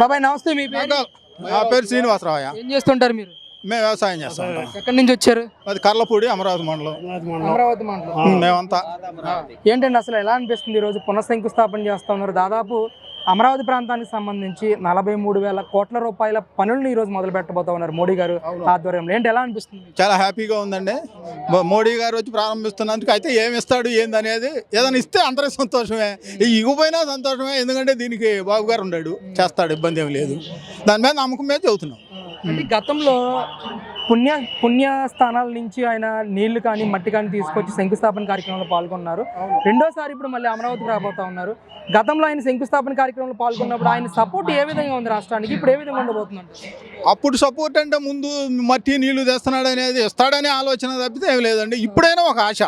బాబాయ్ నమస్తే మీ పేరు? నా పేరు శ్రీనివాసరావయ్య. ఏం చేస్తుంటారు మీరు? మేము వ్యవసాయం చేస్తాం. ఎక్కడి నుంచి వచ్చారు? అది కర్లపూడి అమరావతి మండలం. అమరావతి మండలం. మేమంతా. ఏంటండి అసలు ఎలా అనిపిస్తుంది ఈ రోజు పునఃశంకుస్థాపన చేస్తా ఉన్నారు? దాదాపు అమరావతి ప్రాంతానికి సంబంధించి నలభై మూడు వేల కోట్ల రూపాయల పనులను ఈ రోజు మొదలు పెట్టబోతా ఉన్నారు మోడీ గారు ఆధ్వర్యంలో. ఏంటి ఎలా అనిపిస్తుంది? చాలా హ్యాపీగా ఉందండి. మోడీ గారు వచ్చి ప్రారంభిస్తున్నందుకు అయితే ఏమి ఇస్తాడు ఏంది అనేది ఏదైనా ఇస్తే అందరికి సంతోషమే. ఈ ఇవ్వపోయినా సంతోషమే ఎందుకంటే దీనికి బాబు గారు ఉన్నాడు చేస్తాడు ఇబ్బంది ఏమి లేదు. దాని మీద నమ్మకం మీద అంటే గతంలో పుణ్య పుణ్య స్థానాల నుంచి ఆయన నీళ్ళు కానీ మట్టి కానీ తీసుకొచ్చి శంకుస్థాపన కార్యక్రమంలో పాల్గొన్నారు. రెండోసారి ఇప్పుడు మళ్ళీ అమరావతికి రాబోతా ఉన్నారు. గతంలో ఆయన శంకుస్థాపన కార్యక్రమంలో పాల్గొన్నప్పుడు ఆయన సపోర్ట్ ఏ విధంగా ఉంది రాష్ట్రానికి? ఇప్పుడు ఏ విధంగా ఉండబోతుందంట అప్పుడు సపోర్ట్ అంటే ముందు మట్టి నీళ్ళు తెస్తున్నాడు అనేది ఇస్తాడనే ఆలోచన తప్పితే ఏమి లేదండి. ఇప్పుడైనా ఒక ఆశ.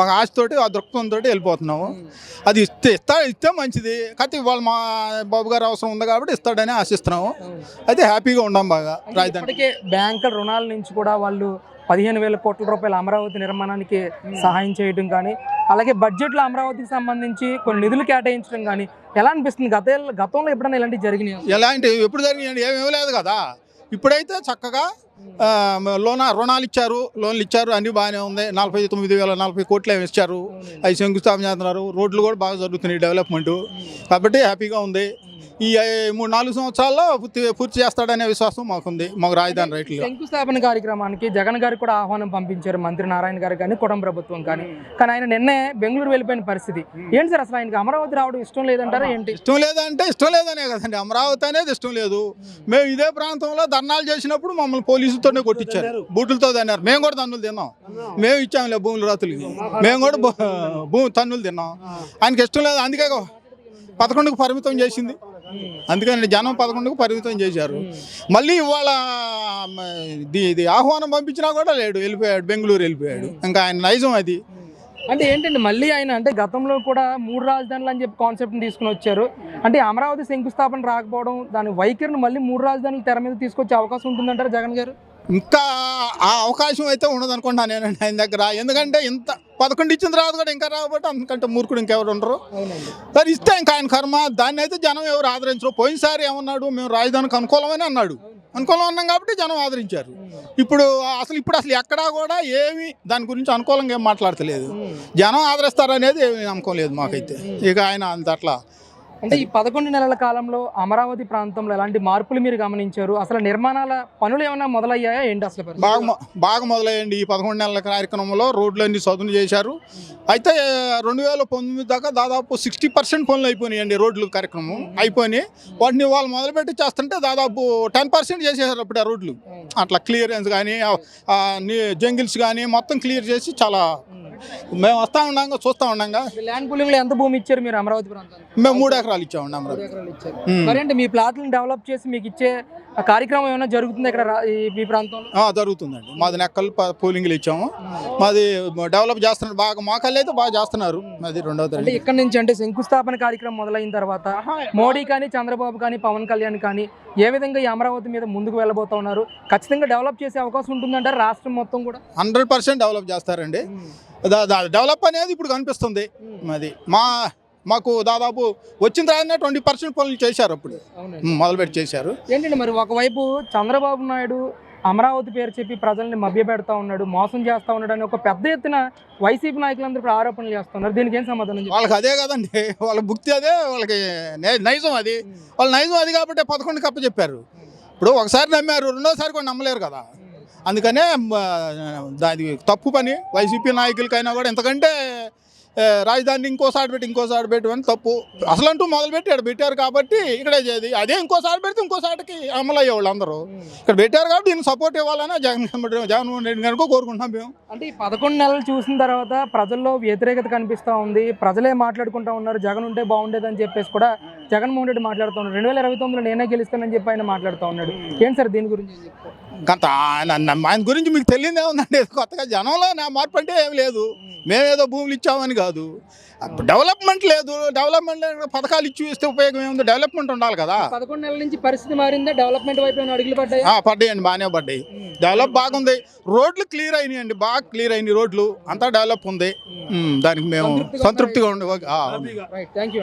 ఒక ఆశతోటి ఆ దృక్పథంతో వెళ్ళిపోతున్నాము. అది ఇస్తే ఇస్తా ఇస్తే మంచిది. కాకపోతే ఇవాళ మా బాబు గారు అవసరం ఉంది కాబట్టి ఇస్తాడని ఆశిస్తున్నాము. అయితే హ్యాపీగా ఉండం బాగా రాజధాని. ఇప్పటికే బ్యాంకుల రుణాల నుంచి కూడా వాళ్ళు పదిహేను వేల కోట్ల రూపాయల అమరావతి నిర్మాణానికి సహాయం చేయడం కానీ అలాగే బడ్జెట్లో అమరావతికి సంబంధించి కొన్ని నిధులు కేటాయించడం కానీ ఎలా అనిపిస్తుంది? గత గతంలో ఎప్పుడైనా ఇలాంటివి జరిగినాయి? ఎలాంటి ఎప్పుడు జరిగినాయండి? ఏమి ఇవ్వలేదు కదా. ఇప్పుడైతే చక్కగా లోన రుణాలు ఇచ్చారు లోన్లు ఇచ్చారు అన్నీ బాగానే ఉంది. నలభై తొమ్మిది వేల నలభై కోట్లు ఏమి ఇచ్చారు అవి శంకుస్థాపన చేస్తున్నారు. రోడ్లు కూడా బాగా జరుగుతున్నాయి డెవలప్మెంట్. కాబట్టి హ్యాపీగా ఉంది. ఈ మూడు నాలుగు సంవత్సరాల్లో పూర్తి పూర్తి చేస్తాడనే విశ్వాసం మాకుంది మాకు రాజధాని రైట్లు శంకుస్థాపన కార్యక్రమానికి జగన్ గారికి కూడా ఆహ్వానం పంపించారు మంత్రి నారాయణ గారు కానీ కుటుంబ ప్రభుత్వం కానీ. కానీ ఆయన నిన్నే బెంగళూరు వెళ్ళిపోయిన పరిస్థితి. ఏంటి సార్ అసలు ఆయనకి అమరావతి రావడం ఇష్టం లేదంటారా ఏంటి? ఇష్టం లేదంటే ఇష్టం లేదనే కదండి అమరావతి అనేది ఇష్టం లేదు. మేము. ఇదే ప్రాంతంలో ధర్నాలు చేసినప్పుడు మమ్మల్ని పోలీసులతోనే కొట్టించారు. బూటులతో తన్నారు. మేము కూడా తన్నులు తిన్నాం. మేము ఇచ్చాంలే భూములు రాతులకి మేము కూడా భూ- భూమి తన్నులు తిన్నాం. ఆయనకి ఇష్టం లేదు అందుకే పదకొండుకు పరిమితం చేసింది. అందుకని జనం పదకొండుకు పరిమితం చేశారు. మళ్ళీ ఇవాళ ఇది ఆహ్వానం పంపించినా కూడా లేడు వెళ్ళిపోయాడు బెంగళూరు వెళ్ళిపోయాడు. ఇంకా ఆయన నైజం అది. అంటే ఏంటండి మళ్ళీ ఆయన అంటే గతంలో కూడా మూడు రాజధానులు అని చెప్పి కాన్సెప్ట్ని తీసుకుని వచ్చారు. అంటే అమరావతి శంకుస్థాపన రాకపోవడం దాని వైఖరిని మళ్ళీ మూడు రాజధానులు తెర మీద తీసుకొచ్చే అవకాశం ఉంటుందంటారు జగన్ గారు? ఇంకా ఆ అవకాశం అయితే ఉండదు అనుకుంటున్నాను నేను ఆయన దగ్గర. ఎందుకంటే ఇంత పదకొండు ఇచ్చిన తర్వాత కూడా ఇంకా రాబట్టి అంతకంటే మూర్ఖుడు ఇంకెవరు ఉండరు. సరే ఇస్తే ఇంకా ఆయన కర్మ దాన్ని అయితే జనం ఎవరు ఆదరించరు. పోయినసారి ఏమన్నాడు మేము రాజధానికి అనుకూలమని అన్నాడు. అనుకూలం అన్నాం కాబట్టి జనం ఆదరించారు. ఇప్పుడు అసలు ఇప్పుడు అసలు ఎక్కడా కూడా ఏమి దాని గురించి అనుకూలంగా ఏం మాట్లాడతలేదు. జనం ఆదరిస్తారనేది ఏమీ నమ్మకం లేదు మాకైతే. ఇక ఆయన అంత అట్లా అంటే ఈ పదకొండు నెలల కాలంలో అమరావతి ప్రాంతంలో ఎలాంటి మార్పులు మీరు గమనించారు? అసలు నిర్మాణాల పనులు ఏమైనా మొదలయ్యాయా? ఏంటి అసలు బాగా బాగా మొదలయ్యండి ఈ పదకొండు నెలల కార్యక్రమంలో. రోడ్లన్నీ సదును చేశారు. అయితే రెండు వేల పంతొమ్మిది దాకా దాదాపు సిక్స్టీ పర్సెంట్ పనులు అయిపోయినాయండి రోడ్లు కార్యక్రమం. అయిపోయినాయి. వాటిని వాళ్ళు మొదలుపెట్టి చేస్తుంటే దాదాపు టెన్ పర్సెంట్ చేసేసారు అప్పుడు ఆ రోడ్లు. అట్లా క్లియరెన్స్ కానీ జంగిల్స్ కానీ మొత్తం క్లియర్ చేసి చాలా మేము వస్తా ఉండంగా చూస్తా ఉండంగా. ల్యాండ్ పూలింగ్లో ఎంత భూమి ఇచ్చారు మీరు అమరావతి ప్రాంతానికి? మేము మూడు ఎకరాలు ఇచ్చామండి మూడు అమరావతి. ఎకరాలు ఇచ్చారు. ఉమ్. మరి అంటే మీ ప్లాట్లను డెవలప్ చేసి మీకు ఇచ్చే ఆ కార్యక్రమం ఏమైనా జరుగుతుంది ఇక్కడ రా- ఈ మీ ప్రాంతంలో? ఆ, జరుగుతుందండి. మాది నెక్కలు ప- పూలింగ్లు ఇచ్చాము. మాది డెవలప్ చేస్తున్నారు. బాగా మోకాళ్ళు అయితే బాగా చేస్తున్నారు. మాది రెండవ తరగతి. ఇక్కడ నుంచి అంటే శంకుస్థాపన కార్యక్రమం మొదలైన తర్వాత మోడీ కానీ చంద్రబాబు కానీ పవన్ కళ్యాణ్ కానీ ఏ విధంగా ఈ అమరావతి మీద ముందుకు వెళ్ళబోతా ఉన్నారు? ఖచ్చితంగా డెవలప్ చేసే అవకాశం ఉంటుందంటారు రాష్ట్రం మొత్తం కూడా? హండ్రెడ్ పర్సెంట్ డెవలప్ చేస్తారండి. డెవలప్ అనేది ఇప్పుడు కనిపిస్తుంది. అది మా మాకు దాదాపు వచ్చిన తర్వాత ట్వంటీ పర్సెంట్ పనులు చేశారు అప్పుడు. మొదలుపెట్టి చేశారు. ఏంటంటే మరి ఒకవైపు చంద్రబాబు నాయుడు అమరావతి పేరు చెప్పి ప్రజల్ని మభ్యపెడతా ఉన్నాడు మోసం చేస్తా ఉన్నాడు అని ఒక పెద్ద ఎత్తున వైసీపీ నాయకులందరూ ఇప్పుడు ఆరోపణలు చేస్తున్నారు. దీనికి ఏం సమాధానం? వాళ్ళకి అదే కదండి. వాళ్ళ భుక్తి అదే వాళ్ళకి నైజం అది. వాళ్ళ నైజం అది కాబట్టి పదకొండు కప్ప చెప్పారు ఇప్పుడు ఒకసారి నమ్మారు రెండోసారి కూడా నమ్మలేరు కదా. అందుకనే దాని తప్పు పని వైసీపీ నాయకులకైనా కూడా. ఎంతకంటే రాజధానిని ఇంకోసారి పెట్టి ఇంకోసారి పెట్టి అని తప్పు. అసలంటూ మొదలుపెట్టి ఇక్కడ పెట్టారు కాబట్టి ఇక్కడే చేది. అదే ఇంకోసారి పెడితే ఇంకోసారికి అమలు అయ్యేవాళ్ళు అందరూ. ఇక్కడ పెట్టారు కాబట్టి దీన్ని సపోర్ట్ ఇవ్వాలని జగన్ జగన్మోహన్ రెడ్డి గారికి కోరుకుంటున్నాం మేము. అంటే ఈ పదకొండు నెలలు చూసిన తర్వాత ప్రజల్లో వ్యతిరేకత కనిపిస్తా ఉంది. ప్రజలే మాట్లాడుకుంటా ఉన్నారు. జగన్ ఉంటే బాగుండేది అని చెప్పేసి కూడా జగన్మోహన్ రెడ్డి మాట్లాడుతూ ఉన్నారు రెండు వేల ఇరవై తొమ్మిదిలో నేనే గెలుస్తానని చెప్పి ఆయన మాట్లాడుతూ ఉన్నాడు. ఏం సార్ దీని గురించి? గత ఆయన ఆయన గురించి మీకు తెలియదే ఉందండి. కొత్తగా జనంలో నా మార్పు అంటే ఏం లేదు. మేమేదో భూములు ఇచ్చామని కాదు. డెవలప్మెంట్ లేదు. డెవలప్మెంట్ పథకాలు ఇచ్చి ఇస్తే ఉపయోగం ఏముంది? డెవలప్మెంట్ ఉండాలి కదా. పదకొండు నెలల నుంచి పరిస్థితి మారిందా? డెవలప్మెంట్ వైపు అడుగులు పడ్డాయి? పడ్డాయండి. బాగానే పడ్డాయి. డెవలప్ బాగుంది. రోడ్లు క్లియర్ అయినాయండి. బాగా క్లియర్ అయినాయి రోడ్లు. అంతా డెవలప్ ఉంది. దానికి మేము సంతృప్తిగా ఉండి థ్యాంక్ యూ